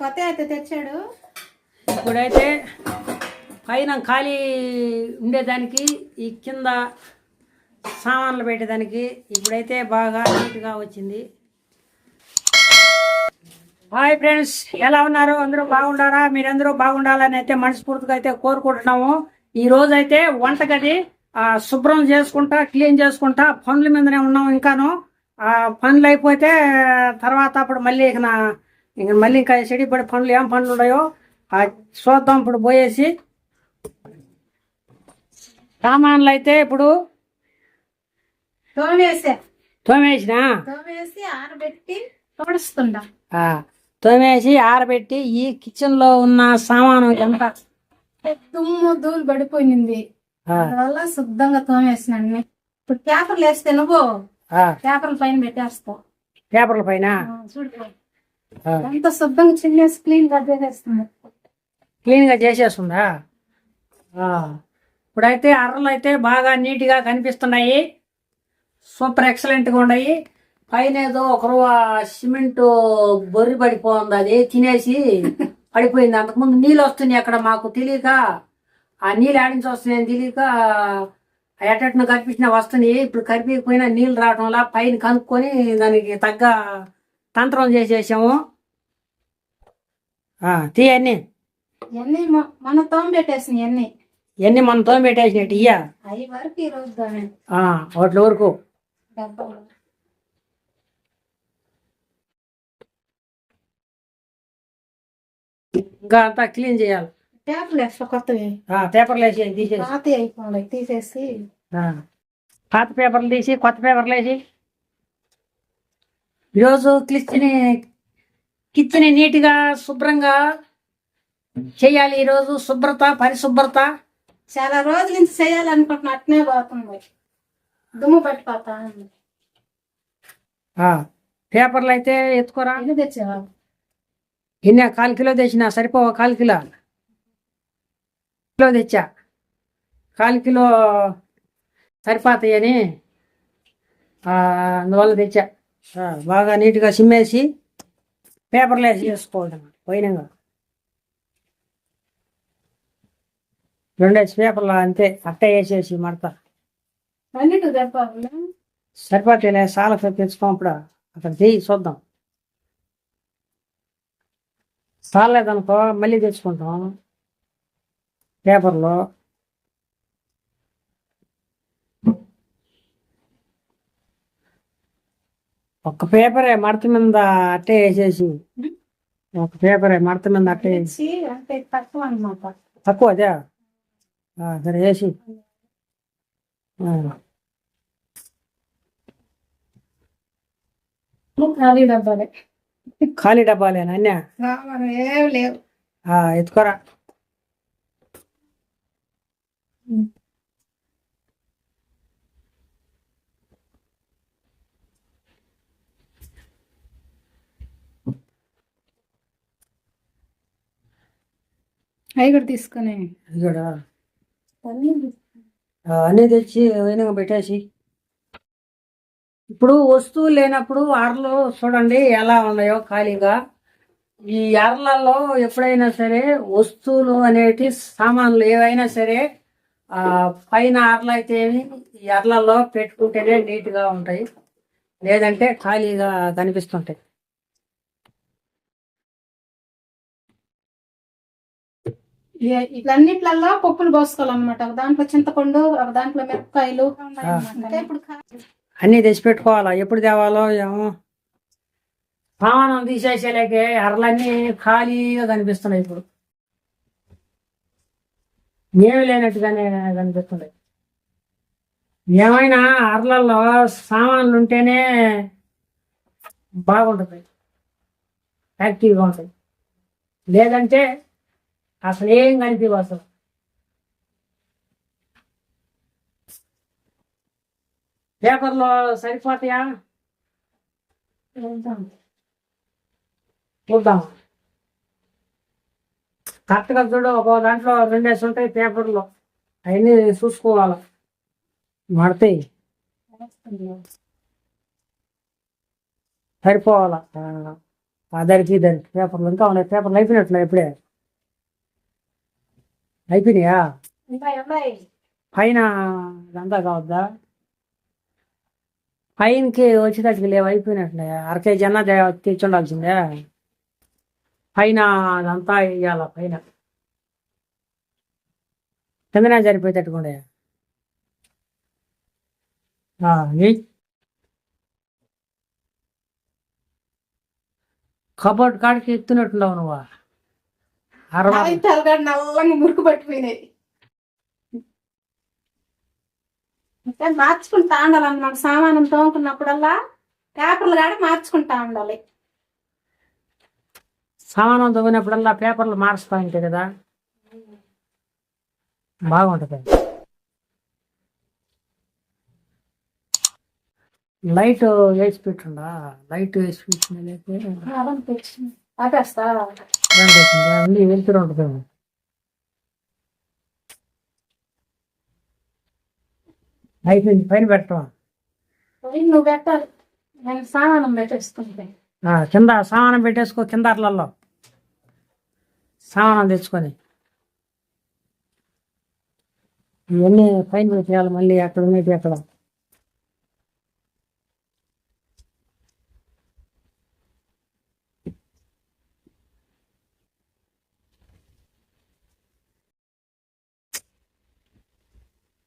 కొత్త అయితే తెచ్చాడు? ఇప్పుడైతే పైన ఖాళీ ఉండేదానికి ఈ కింద సామాన్లు పెట్టేదానికి ఇప్పుడైతే బాగా నీట్గా వచ్చింది. హాయ్ ఫ్రెండ్స్ ఎలా ఉన్నారు? అందరూ బాగుండారా? మీరందరూ బాగుండాలని అయితే మనస్ఫూర్తిగా అయితే కోరుకుంటున్నాము. ఈ రోజు అయితే వంటగది ఆ, శుభ్రం చేసుకుంటా క్లీన్ చేసుకుంటా పనుల మీదనే ఉన్నాం ఇంకాను. ఆ పనులు అయిపోతే తర్వాత అప్పుడు మళ్ళీ ఇక నా ఇంక మళ్ళీ ఇంకా చెడిపడి పనులు ఏం పనులు ఉన్నాయో ఆ చూద్దాం ఇప్పుడు పోయేసి. సామాన్లు అయితే ఇప్పుడు తోమేసా. తోమేసిన. తోమేసి ఆరబెట్టి తోడుస్తుండా తోమేసి ఆరబెట్టి ఈ కిచెన్లో ఉన్న సామాను ఎంత దుమ్ము ధూళి పడిపోయింది అందువల్ల శుద్ధంగా తోమేసినాను. అన్ని. ఇప్పుడు పేపర్లు వేస్తే నువ్వు పేపర్ల పైన పెట్టేస్తావు పేపర్ల పైన? చూడు శుద్ధంగా చిన్నేసి క్లీన్గా చేసేస్తుంది. క్లీన్గా చేసేస్తుందా? ఆ, ఇప్పుడైతే అర్రలు అయితే బాగా నీట్గా కనిపిస్తున్నాయి. సూపర్ ఎక్సలెంట్గా ఉన్నాయి. పైన ఏదో ఒకరు సిమెంట్ బొర్రి పడిపోతుంది అది తినేసి. పడిపోయింది. అంతకుముందు నీళ్ళు వస్తున్నాయి అక్కడ మాకు తెలియక ఆ నీళ్ళు ఆడించి వస్తున్నాయని తెలియక ఎట్టను కనిపించిన వస్తున్నాయి ఇప్పుడు కనిపించకపోయినా నీళ్ళు రావడం వల్ల పైన కనుక్కొని దానికి తగ్గ తంత్రం చేసేసాము. తీయన్ని ఇవన్నీ మొ- మొన్న తోమ పెట్టేసినాయి ఇవన్నీ ఇవన్నీ మనం తోమెట్టేసినట్టు ఇయ్యా. అవి వరకు ఈ రోజు తోమే వాటి వరకు. ఇంకా అంతా క్లీన్ చేయాలి. పేపర్లు వేస్తా కొత్తవి. ఆ, పేపర్లు వేసి తీసేసి. పాత అయిపోయి తీసేసి. పాత పేపర్లు తీసి కొత్త పేపర్లు వేసి. ఈరోజు కిచెన్ కిచెన్ నీట్గా శుభ్రంగా చేయాలి ఈరోజు. శుభ్రత పరిశుభ్రత. చాలా రోజుల నుంచి చేయాలనుకుంటున్నా అట్నే పోతుంది. దుమ్ము పట్టిపోతా పేపర్లు అయితే ఎత్తుకోరా. ఎన్ని తెచ్చావా ఎన్ని కాలు కిలో తెచ్చిన సరిపోవా కాలు కిలో? కిలో తెచ్చా? కాలు కిలో సరిపోతాయని? అందువల్ల తెచ్చా. బాగా నీట్గా సిమ్మేసి పేపర్లు వేసి చేసుకోవడం పోయినాగా రెండేసి పేపర్లు అంతే అట్ట వేసేసి మడత. సరిపోతేలే సాల తెచ్చుకోప్పుడు అక్కడ చెయ్యి చూద్దాం. చాలేదనుకో మళ్ళీ తెచ్చుకుంటాం. పేపర్లో. ఒక పేపరే మడత మీద అట్టే వేసేసి. ఒక పేపరే మడత మీద అట్టే తక్కువ అదే? ఆ, సరే వేసి. ఖాళీ డబ్బాలే. ఖాళీ డబ్బాలేనా అన్నీ రావాలి ఏం లేవు. ఎత్తుకోరా. అవి కూడా తీసుకుని. అన్నీ తెచ్చి వినగా పెట్టేసి ఇప్పుడు వస్తువులు లేనప్పుడు అరలు చూడండి ఎలా ఉన్నాయో ఖాళీగా. ఈ అరలలో ఎప్పుడైనా సరే వస్తువులు అనేటి సామాన్లు ఏవైనా సరే ఆ పైన అరలు అయితే అరలలో పెట్టుకుంటేనే నీట్గా ఉంటాయి. లేదంటే ఖాళీగా కనిపిస్తుంటాయి. ఇట్లన్నిట్లలో పప్పులు పోసుకోవాలన్నమాట. ఒక దాంట్లో చింతపండు ఒక దాంట్లో మిరపకాయలు. అంటే ఇప్పుడు అన్నీ తెచ్చి పెట్టుకోవాలా? ఎప్పుడు తేవాలో ఏమో. సామానం తీసేసేలేకే అరలన్నీ ఖాళీగా కనిపిస్తున్నాయి ఇప్పుడు. ఏమి లేనట్టుగానే కనిపిస్తున్నాయి. ఏమైనా అరలలో సామాన్లు ఉంటేనే బాగుంటుంది. యాక్టివ్గా ఉంటుంది లేదంటే అసలు ఏం కనిపించవు అసలు. పేపర్లో సరిపోతాయా? చూద్దాం. కరెక్ట్గా చూడు ఒక దాంట్లో రెండేసి ఉంటాయి పేపర్లో. అవన్నీ చూసుకోవాలి. మడతాయి సరిపోవాలా? దానికి దానికి పేపర్లు ఇంకా ఉన్నాయి. పేపర్లు అయిపోయినట్లే ఇప్పుడే. అయిపోయినాయా? పైన ఇదంతా కావద్దా? పైనకి వచ్చేటట్టుగా లేవు అయిపోయినట్లే. అర కేజీ అన్న తే- పైన అదంతా వేయాల పైన కిందనే సరిపోయేటట్టుకుండే కబోర్డ్ కాడికి ఎత్తునట్టున్నావు నువ్వు. అరవై నల్లంగా మురుకు పట్టిపోయినాయి. అంటే మార్చుకుంటా ఉండాలన్నమాట. సామానం తోముకున్నప్పుడల్లా పేపర్లు కాడ మార్చుకుంటా ఉండాలి. సామానం తవ్వినప్పుడల్లా పేపర్లు మారుస్తా ఉంటాయి కదా బాగుంటుంది. లైట్ వేసి పెట్టుండా లైట్ వేసి అదం తెచ్చి ఆపేస్తా. ఉంటుంది అయిపోయింది పైన పెట్టడం పోయి నువ్వు పెట్టాలి. నేను సామానం పెట్టేసుకుంటే. ఆ, కింద సామానం పెట్టేసుకో కింద అట్లలో సామానం తెచ్చుకొని. ఇవన్నీ పైన పెట్టేయాలి మళ్ళీ అక్కడ ఉన్నట్టు అక్కడ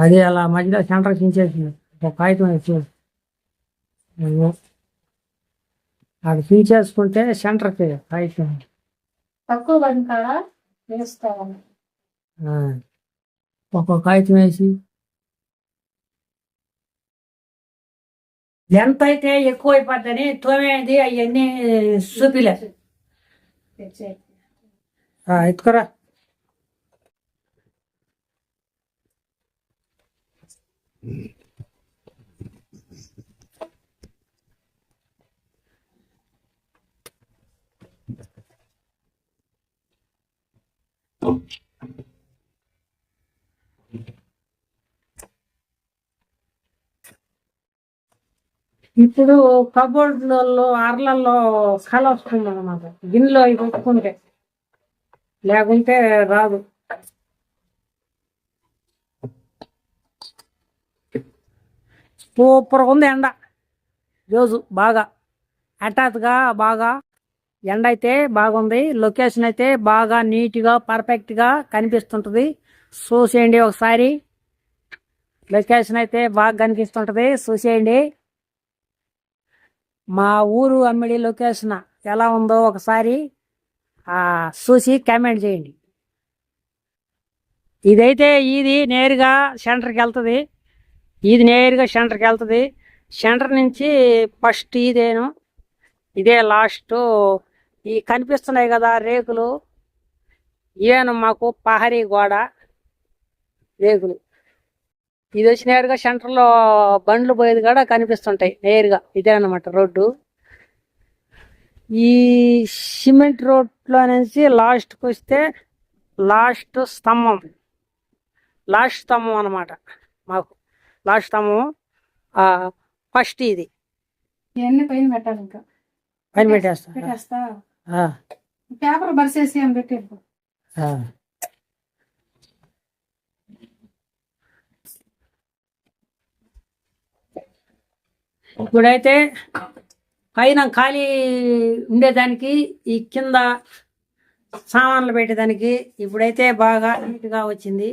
అది అలా మధ్యలో సెంటర్ చించేసింది. ఒక కాగితం వేసి అయ్యో. అది చించేసుకుంటే సెంటర్కి కాగితం. తక్కువ. ఒక్కొక్క కాగితం వేసి. ఎంత అయితే ఎక్కువ అయిపోద్దని తోమేది అవన్నీ చూపిలే. ఎత్తుకోరా. ఇప్పుడు కబోర్డ్లలో అర్లలో కళ వస్తుంది అనమాట గిన్నెలో ఇవి ఒప్పుకుంటే లేకుంటే రాదు. సూపర్గా ఉంది ఎండ. రోజు బాగా హఠాత్తుగా బాగా ఎండ అయితే బాగుంది. లొకేషన్ అయితే బాగా నీట్గా పర్ఫెక్ట్గా కనిపిస్తుంటుంది. చూసేయండి ఒకసారి. లొకేషన్ అయితే బాగా కనిపిస్తుంటుంది. చూసేయండి. మా ఊరు అమ్మిడి లొకేషన్ ఎలా ఉందో ఒకసారి చూసి కామెంట్ చేయండి. ఇదైతే ఇది నేరుగా సెంటర్కి వెళ్తుంది. ఇది నేరుగా సెంటర్కి వెళ్తుంది. సెంటర్ నుంచి ఫస్ట్ ఇదేను. ఇదే లాస్ట్. ఈ కనిపిస్తున్నాయి కదా రేకులు. ఇవేను మాకు పహరీ గోడ రేకులు. ఇది వచ్చి నేరుగా సెంటర్లో బండ్లు పోయేది కూడా కనిపిస్తుంటాయి నేరుగా. ఇదే అన్నమాట రోడ్డు. ఈ సిమెంట్ రోడ్లో నుంచి లాస్ట్కి వస్తే లాస్ట్ స్తంభం. లాస్ట్ స్తంభం అన్నమాట మాకు. లాస్ట్ స్తంభం ఫస్ట్ ఇది. పైన పెట్టాలి ఇంకా. పైన పెట్టేస్తా పెట్టేస్తా. పేపర్ బరిసేసి అని. ఇప్పుడైతే పైన ఖాళీ ఉండేదానికి ఈ కింద సామాన్లు పెట్టేదానికి ఇప్పుడైతే బాగా నీట్గా వచ్చింది.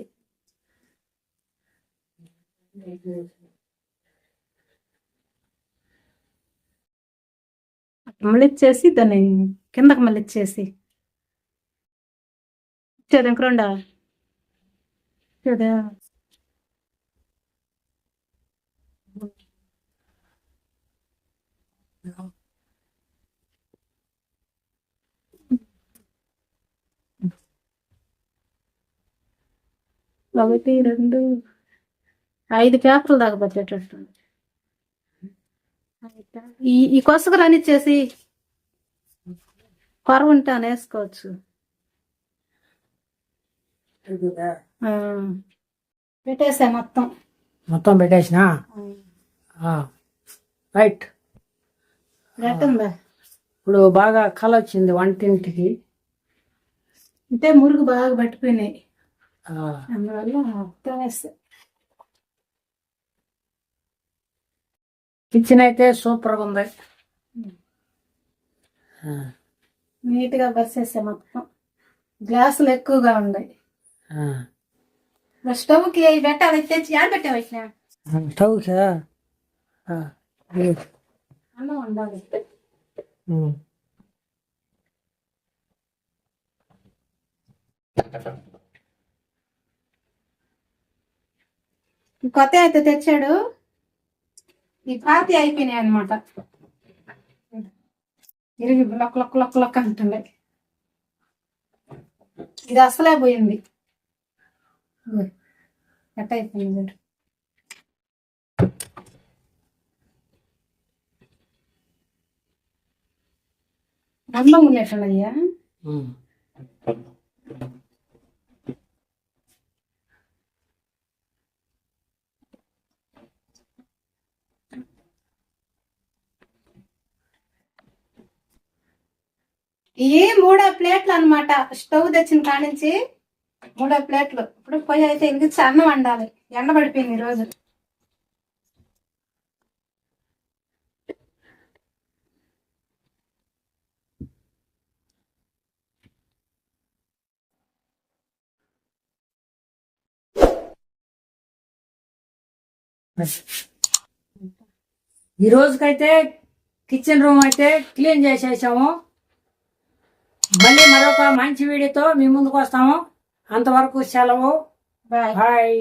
మళ్ళీ ఇచ్చేసి దాన్ని కిందకి మళ్ళీ ఇచ్చేసి ఇచ్చేది ఇంక రెండా? ఇచ్చేదా ఒకటి రెండు. ఐదు పేపర్లు దాకా పట్టేటట్టు ఈ ఈ కొసకు రానిచ్చేసి కొర ఉంటే అని వేసుకోవచ్చు ఆ. పెట్టేసా మొత్తం. మొత్తం పెట్టేసినా? రైట్. ఇప్పుడు బాగా కళ వచ్చింది వంటింటికి. అంటే మురుగు బాగా పట్టిపోయినాయి. అందువల్ల మొత్తం వేస్తా కిచెన్ అయితే సూపర్గా ఉంది. ఆ, నీట్గా బరిసేసా మొత్తం గ్లాసులు ఎక్కువగా ఉన్నాయి. ఆ. స్టవ్కి అవి పెట్టాలి తెచ్చి ఆడ పెట్టా వచ్చిన స్టవ్కా. అన్నం ఉండాలి. కొత్త అయితే తెచ్చాడు. ఈ పాతి అయిపోయినాయి అనమాట ఇరిగి లొక్క లొక్క లొక్క లొక్క అంటుండే. ఇది అసలే పోయింది. ఎట్ట అయిపోయింది చూడు. అన్నం ఇవి మూడో ప్లేట్లు అన్నమాట. స్టవ్ తెచ్చిన నుంచి మూడో ప్లేట్లు. ఇప్పుడు పొయ్యి అయితే వెలిగించి అన్నం వండాలి. ఎండ పడిపోయింది ఈ రోజు ఈ రోజుకైతే కిచెన్ రూమ్ అయితే క్లీన్ చేసేసాము. మళ్ళీ మరొక మంచి వీడియోతో మీ ముందుకు వస్తాము. అంతవరకు సెలవు. బాయ్. బాయ్.